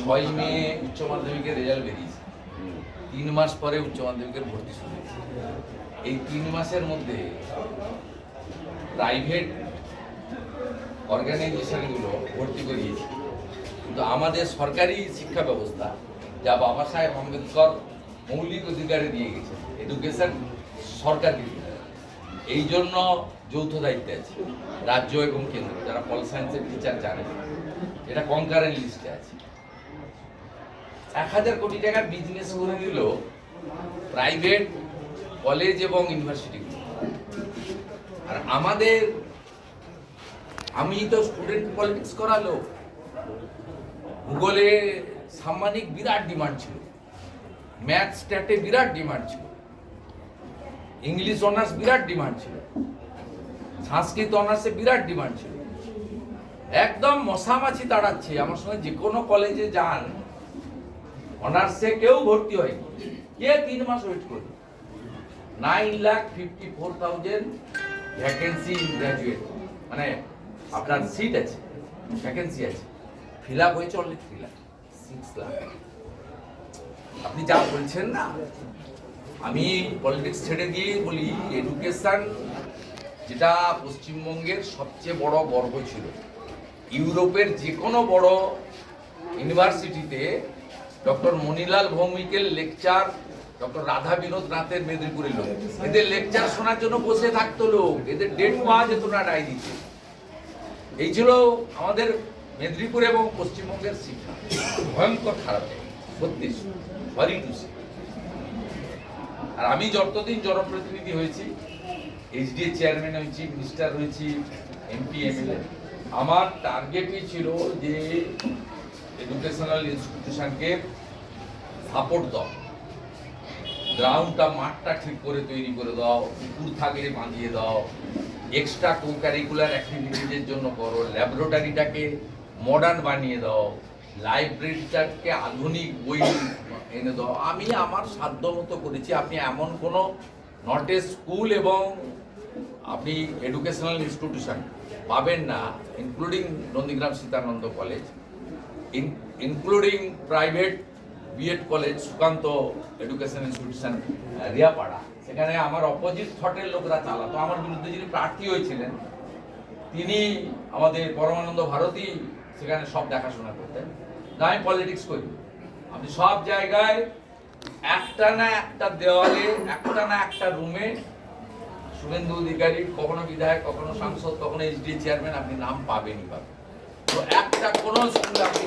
ছয় মে উচ্চ মাধ্যমিকের রেজাল্ট বেরিয়েছে। তিন মাস পরে উচ্চ মাধ্যমিকের ভর্তি শুরু এই তিন মাসের মধ্যে প্রাইভেট অর্গানাইজেশনগুলো ভর্তি করিয়েছে। কিন্তু আমাদের সরকারি শিক্ষা ব্যবস্থা যা বাবা সাহেব আম্বেদকর মৌলিক অধিকারে দিয়ে গেছে এডুকেশন সরকারি এই জন্য যৌথ দায়িত্বে আছে। রাজ্য এবং কেন্দ্র, যারা পল সায়েন্সের টিচার জানে। এটা কনকারেন্ট লিস্টে আছে। এক হাজার কোটি টাকার বিজনেস করে দিল প্রাইভেট কলেজ এবং ইউনিভার্সিটিগুলো আর আমাদের, আমি তো স্টুডেন্ট পলিটিক্স করালো। ভূগোলে সাম্মানিক বিরাট ডিমান্ড ছিল। ম্যাথ স্ট্যাটে বিরাট ডিমান্ড ছিল। ইংলিশ অনার্স বিরাট ডিমান্ড ছিল। সংস্কৃত অনার্সে বিরাট ডিমান্ড ছিল। একদম মশামাছি দাঁড়াচ্ছে আমার সঙ্গে যে কোনো কলেজে যান, অনার্সে কেউ ভর্তি হয়নি। কে তিন মাস ওয়েট করবে? Nine lakh fifty four thousand vacancy graduate মানে আপনার সিট আছে ভ্যাকেন্সি আছে। ফিল আপ হয়েছে only three lakh six lakh আপনি যা বলছেন না আমি পলিটিক্স ছেড়ে দিয়ে বলি এডুকেশন যেটা পশ্চিমবঙ্গের সবচেয়ে বড় গর্ব ছিল। ইউরোপের যে কোনো বড় ইউনিভার্সিটিতে ডক্টর মনিলাল ভৌমিকের লেকচার, ডক্টর রাধা বিনোদ নাথের মেদিনীপুরের লোক। এদের লেকচার শোনার জন্য বসে থাকতো লোক। এদের ডেট পাওয়া যেত না ডায়েরিতে। এই ছিল আমাদের মেদিনীপুর এবং পশ্চিমবঙ্গের শিক্ষা। ভয়ঙ্কর খারাপ। সত্যি আর আমি যতদিন জনপ্রতিনিধি হয়েছি এইচডিএ চেয়ারম্যান হয়েছি মিনিস্টার হয়েছি এমপি এমএলএ আমার টার্গেটই ছিল যে এডুকেশনাল ইনস্টিটিউশনকে সাপোর্ট দাও। গ্রাউন্ডটা মাঠটা ঠিক করে তৈরি করে দাও, পুকুর থাকলে বাঁধিয়ে দাও। এক্সট্রা কো কারিকুলার অ্যাক্টিভিটিজের জন্য করো ল্যাবরেটরিটাকে মডার্ন বানিয়ে দাও। লাইব্রেরিটাকে আধুনিক বই এনে দাও। আমি আমার সাধ্য মতো করেছি, আপনি এমন কোনো নট এ স্কুল এবং আপনি এডুকেশনাল ইনস্টিটিউশন পাবেন না including Nandigram Sitananda college including private BEd college Sukanta education institution Riyapara সেখানে আমার অপোজিট থটের লোকরা চালাতো। আমার বিরুদ্ধে যিনি প্রার্থী হয়েছিলেন, তিনি আমাদের পরমানন্দ ভারতী সেখানে সব দেখাশোনা করতেন। না আমি পলিটিক্স করি। আমি সব জায়গায় একটা না একটা দেওয়ালে, একটা না একটা রুমে শুভেন্দু অধিকারী, কখনো বিধায়ক, কখনো সাংসদ, কখনো এইচডি চেয়ারম্যান আপনি নাম পাবেনই পাবেন তো একটা কোনো স্কুলে আপনি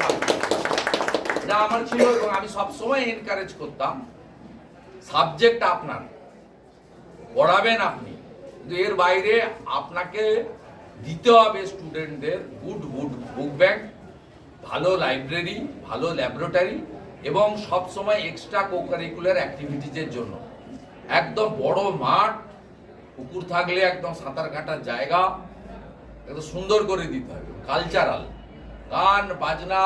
না। আমার ছিল এবং আমি সবসময় এনকারেজ করতাম সাবজেক্ট আপনার, পড়াবেন আপনি, কিন্তু এর বাইরে আপনাকে দিতে হবে স্টুডেন্টদের গুড গুড বুক ব্যাগ ভালো লাইব্রেরি ভালো ল্যাবরেটরি এবং সবসময় এক্সট্রা কোকারিকুলার অ্যাক্টিভিটিজের জন্য। একদম বড় মাঠ, পুকুর থাকলে একদম সাঁতার কাটার জায়গা একদম সুন্দর করে দিতে হবে কালচারাল গান, বাজনা,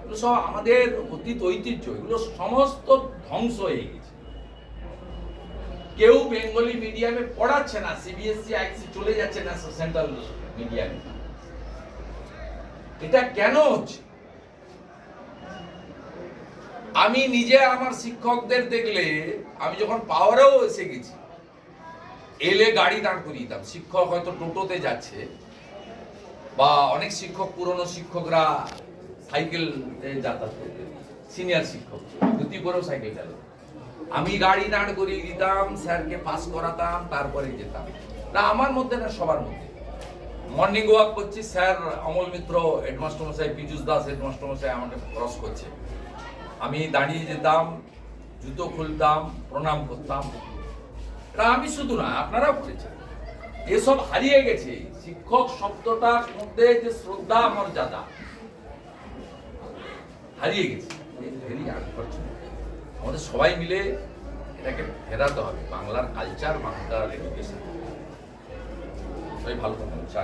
এগুলো সব আমাদের অতীত ঐতিহ্য, এগুলো সমস্ত ধ্বংস হয়ে গেছে। কেউ বেঙ্গলি মিডিয়ামে পড়াচ্ছে না সিবিএসসি আইসি চলে যাচ্ছে না সেন্ট্রাল মিডিয়ামে এটা কেন হচ্ছে? আমি নিজে আমার শিক্ষকদের দেখলে আমি যখন পাওয়ারেও এসে গেছি, এলে গাড়ি দাঁড় করিয়ে দিতাম। শিক্ষক হয়তো টোটোতে যাচ্ছে বা অনেক শিক্ষক, পুরনো শিক্ষকরা সাইকেল যাতায়াত করতেন সিনিয়র শিক্ষক, ধুতি করেও সাইকেল চালাতো আমি গাড়ি দাঁড় করিয়ে দিতাম, স্যারকে পাস করাতাম, তারপরে যেতাম। না আমার মধ্যে না, সবার মধ্যে। মর্নিং ওয়াক করছি, স্যার অমল মিত্র হেডমাস্টার মশাই পীযুষ দাস হেডমাস্টার মশাই আমাকে ক্রস করছে। আমি দাঁড়িয়ে যেতাম, জুতো খুলতাম, প্রণাম করতাম। এটা আমি শুধু না, আপনারাও করেছেন। এসব হারিয়ে গেছে। শিক্ষক শব্দটার মধ্যে যে শ্রদ্ধা আমার মর্যাদা হারিয়ে গেছে। আমাদের সবাই মিলে এটাকে ফেরাতে হবে। বাংলার কালচার বাংলার এডুকেশন সবাই ভালো থাকুন, চা